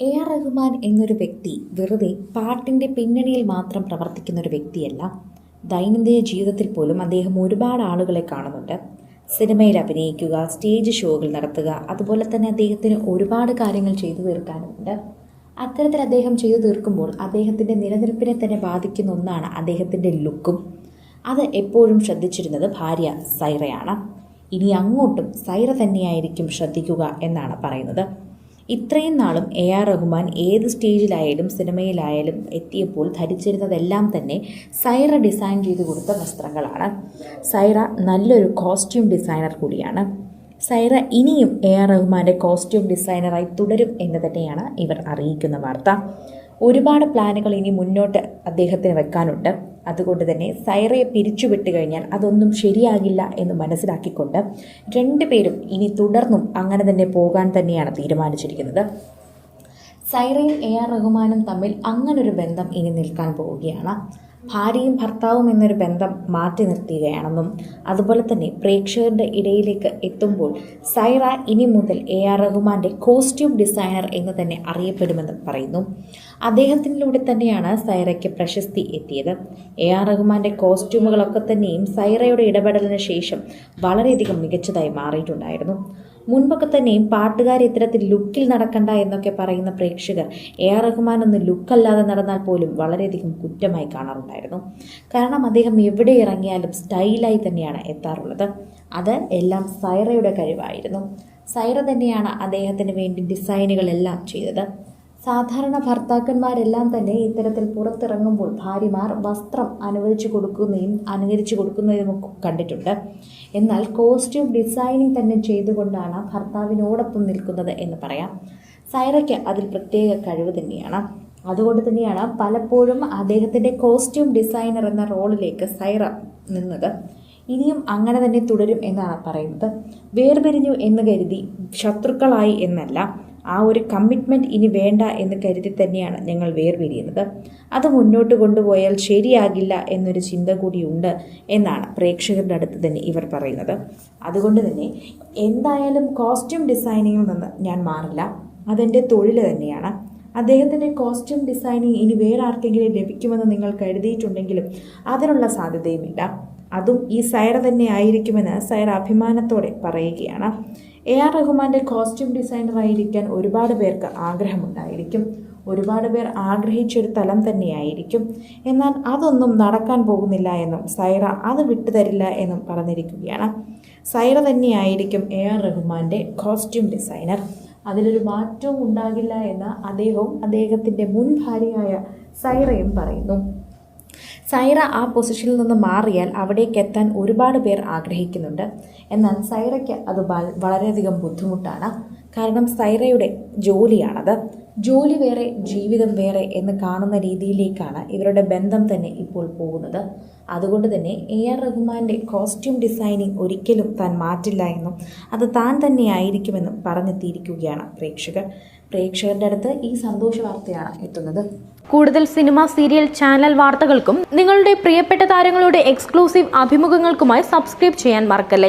A R Rahman എന്നൊരു വ്യക്തി വെറുതെ പാട്ടിന്റെ പിന്നണിയിൽ മാത്രം പ്രവർത്തിക്കുന്ന ഒരു വ്യക്തിയല്ല. ദൈനംദിന ജീവിതത്തിൽ പോലും അദ്ദേഹം ഒരുപാട് ആളുകളെ കാണുന്നുണ്ട്. സിനിമയിൽ അഭിനയിക്കുക സ്റ്റേജ് ഷോകൾ നടത്തുക അതുപോലെ തന്നെ അദ്ദേഹത്തിന് ഒരുപാട് കാര്യങ്ങൾ ചെയ്തു തീർക്കാനുമുണ്ട്. അത്തരത്തിൽ അദ്ദേഹം ചെയ്തു തീർക്കുമ്പോൾ അദ്ദേഹത്തിന്റെ നിലനിൽപ്പിനെ തന്നെ ബാധിക്കുന്ന ഒന്നാണ് അദ്ദേഹത്തിന്റെ ലുക്കും. അത് എപ്പോഴും ശ്രദ്ധിച്ചിരുന്നത് ഭാര്യ സൈറയാണ്. ഇനി അങ്ങോട്ടും സൈറ തന്നെയായിരിക്കും ശ്രദ്ധിക്കുക എന്നാണ് പറയുന്നത്. ഇത്രയും നാളും എ ആർ റഹ്മാൻ ഏത് സ്റ്റേജിലായാലും സിനിമയിലായാലും എത്തിയപ്പോൾ ധരിച്ചിരുന്നതെല്ലാം തന്നെ സൈറ ഡിസൈൻ ചെയ്തു കൊടുത്ത വസ്ത്രങ്ങളാണ്. സൈറ നല്ലൊരു കോസ്റ്റ്യൂം ഡിസൈനർ കൂടിയാണ്. സൈറ ഇനിയും എ ആർ റഹ്മാന്റെ കോസ്റ്റ്യൂം ഡിസൈനറായി തുടരും എന്ന് തന്നെയാണ് ഇവർ അറിയിക്കുന്ന വാർത്ത. ഒരുപാട് പ്ലാനുകൾ ഇനി മുന്നോട്ട് അദ്ദേഹത്തിന് വെക്കാനുണ്ട്. അതുകൊണ്ട് തന്നെ സൈറയെ പിരിച്ചുവിട്ട് കഴിഞ്ഞാൽ അതൊന്നും ശരിയാകില്ല എന്ന് മനസ്സിലാക്കിക്കൊണ്ട് രണ്ടുപേരും ഇനി തുടർന്നും അങ്ങനെ തന്നെ പോകാൻ തന്നെയാണ് തീരുമാനിച്ചിരിക്കുന്നത്. സൈറയും എ ആർ റഹ്മാനും തമ്മിൽ അങ്ങനൊരു ബന്ധം ഇനി നിൽക്കാൻ പോവുകയാണ്. ഭാര്യയും ഭർത്താവും എന്നൊരു ബന്ധം മാറ്റി നിർത്തുകയാണെന്നും അതുപോലെ തന്നെ പ്രേക്ഷകരുടെ ഇടയിലേക്ക് എത്തുമ്പോൾ സൈറ ഇനി മുതൽ എ ആർ റഹ്മാന്റെ കോസ്റ്റ്യൂം ഡിസൈനർ എന്ന് തന്നെ അറിയപ്പെടുമെന്നും പറയുന്നു. അദ്ദേഹത്തിനിലൂടെ തന്നെയാണ് സൈറയ്ക്ക് പ്രശസ്തി എത്തിയത്. എ ആർ റഹ്മാന്റെ കോസ്റ്റ്യൂമുകളൊക്കെ തന്നെയും സൈറയുടെ ഇടപെടലിന് ശേഷം വളരെയധികം മികച്ചതായി മാറിയിട്ടുണ്ടായിരുന്നു. മുൻപൊക്കെ തന്നെയും പാട്ടുകാർ ഇത്തരത്തിൽ ലുക്കിൽ നടക്കണ്ട എന്നൊക്കെ പറയുന്ന പ്രേക്ഷകർ എ ആർ റഹ്മാൻ ഒന്ന് ലുക്കല്ലാതെ നടന്നാൽ പോലും വളരെയധികം കുറ്റമായി കാണാറുണ്ടായിരുന്നു. കാരണം അദ്ദേഹം എവിടെ ഇറങ്ങിയാലും സ്റ്റൈലായി തന്നെയാണ് എത്താറുള്ളത്. അത് എല്ലാം സൈറയുടെ കഴിവായിരുന്നു. സൈറ തന്നെയാണ് അദ്ദേഹത്തിന് വേണ്ടി ഡിസൈനുകളെല്ലാം ചെയ്തത്. സാധാരണ ഭർത്താക്കന്മാരെല്ലാം തന്നെ ഇത്തരത്തിൽ പുറത്തിറങ്ങുമ്പോൾ ഭാര്യമാർ വസ്ത്രം അനുവദിച്ചു കൊടുക്കുന്നതും അനുകരിച്ചു കൊടുക്കുന്നതും കണ്ടിട്ടുണ്ട്. എന്നാൽ കോസ്റ്റ്യൂം ഡിസൈനിങ് തന്നെ ചെയ്തുകൊണ്ടാണ് ഭർത്താവിനോടൊപ്പം നിൽക്കുന്നത് എന്ന് പറയാം. സൈറയ്ക്ക് അതിൽ പ്രത്യേക കഴിവ് തന്നെയാണ്. അതുകൊണ്ട് തന്നെയാണ് പലപ്പോഴും അദ്ദേഹത്തിന്റെ കോസ്റ്റ്യൂം ഡിസൈനർ എന്ന റോളിലേക്ക് സൈറ നിന്നത്. ഇനിയും അങ്ങനെ തന്നെ തുടരും എന്നാണ് പറയുന്നത്. വേർപിരിഞ്ഞു എന്ന് കരുതി ശത്രുക്കളായി എന്നല്ല. ആ ഒരു കമ്മിറ്റ്മെന്റ് ഇനി വേണ്ട എന്ന് കരുതി തന്നെയാണ് ഞങ്ങൾ വേർപിരിയുന്നത്. അത് മുന്നോട്ട് കൊണ്ടുപോയാൽ ശരിയാകില്ല എന്നൊരു ചിന്ത കൂടിയുണ്ട് എന്നാണ് പ്രേക്ഷകരുടെ അടുത്ത് തന്നെ ഇവർ പറയുന്നത്. അതുകൊണ്ട് തന്നെ എന്തായാലും കോസ്റ്റ്യൂം ഡിസൈനിങ്ങിൽ നിന്ന് ഞാൻ മാറില്ല. അതെന്റെ തൊഴിൽ തന്നെയാണ്. അദ്ദേഹത്തിന്റെ കോസ്റ്റ്യൂം ഡിസൈനിങ് ഇനി വേറെ ആർക്കെങ്കിലും ലഭിക്കുമെന്ന് നിങ്ങൾ കരുതിയിട്ടുണ്ടെങ്കിലും അതിനുള്ള സാധ്യതയുമില്ല. അതും ഈ സൈറ തന്നെ ആയിരിക്കുമെന്ന് സൈറ അഭിമാനത്തോടെ പറയുകയാണ്. എ ആർ റഹ്മാന്റെ കോസ്റ്റ്യൂം ഡിസൈനറായിരിക്കാൻ ഒരുപാട് പേർക്ക് ആഗ്രഹമുണ്ടായിരിക്കും. ഒരുപാട് പേർ ആഗ്രഹിച്ചൊരു തലം തന്നെയായിരിക്കും. എന്നാൽ അതൊന്നും നടക്കാൻ പോകുന്നില്ല എന്നും സൈറ അത് വിട്ടുതരില്ല എന്നും പറഞ്ഞിരിക്കുകയാണ്. സൈറ തന്നെയായിരിക്കും എ ആർ റഹ്മാന്റെ കോസ്റ്റ്യൂം ഡിസൈനർ അതിലൊരു മാറ്റവും ഉണ്ടാകില്ല എന്ന് അദ്ദേഹവും അദ്ദേഹത്തിന്റെ മുൻ ഭാര്യയായ സൈറയും പറയുന്നു. സൈറ ആ പൊസിഷനിൽ നിന്ന് മാറിയാൽ അവിടേക്ക് എത്താൻ ഒരുപാട് പേർ ആഗ്രഹിക്കുന്നുണ്ട്. എന്നാൽ സൈറയ്ക്ക് അത് വളരെയധികം ബുദ്ധിമുട്ടാണ്. കാരണം സൈറയുടെ ജോലിയാണത്. ജോലി വേറെ ജീവിതം വേറെ എന്ന് കാണുന്ന രീതിയിലേക്കാണ് ഇവരുടെ ബന്ധം തന്നെ ഇപ്പോൾ പോകുന്നത്. അതുകൊണ്ട് തന്നെ എ ആർ റഹ്മാന്റെ കോസ്റ്റ്യൂം ഡിസൈനിങ് ഒരിക്കലും താൻ മാറ്റില്ല എന്നും അത് താൻ തന്നെയായിരിക്കുമെന്നും പറഞ്ഞെത്തിയിരിക്കുകയാണ് പ്രേക്ഷകർ. പ്രേക്ഷകരുടെ അടുത്ത് ഈ സന്തോഷ വാർത്തയാണ് എത്തുന്നത്. കൂടുതൽ സിനിമ സീരിയൽ ചാനൽ വാർത്തകൾക്കും നിങ്ങളുടെ പ്രിയപ്പെട്ട താരങ്ങളുടെ എക്സ്ക്ലൂസീവ് അഭിമുഖങ്ങൾക്കുമായി സബ്സ്ക്രൈബ് ചെയ്യാൻ മറക്കല്ലേ?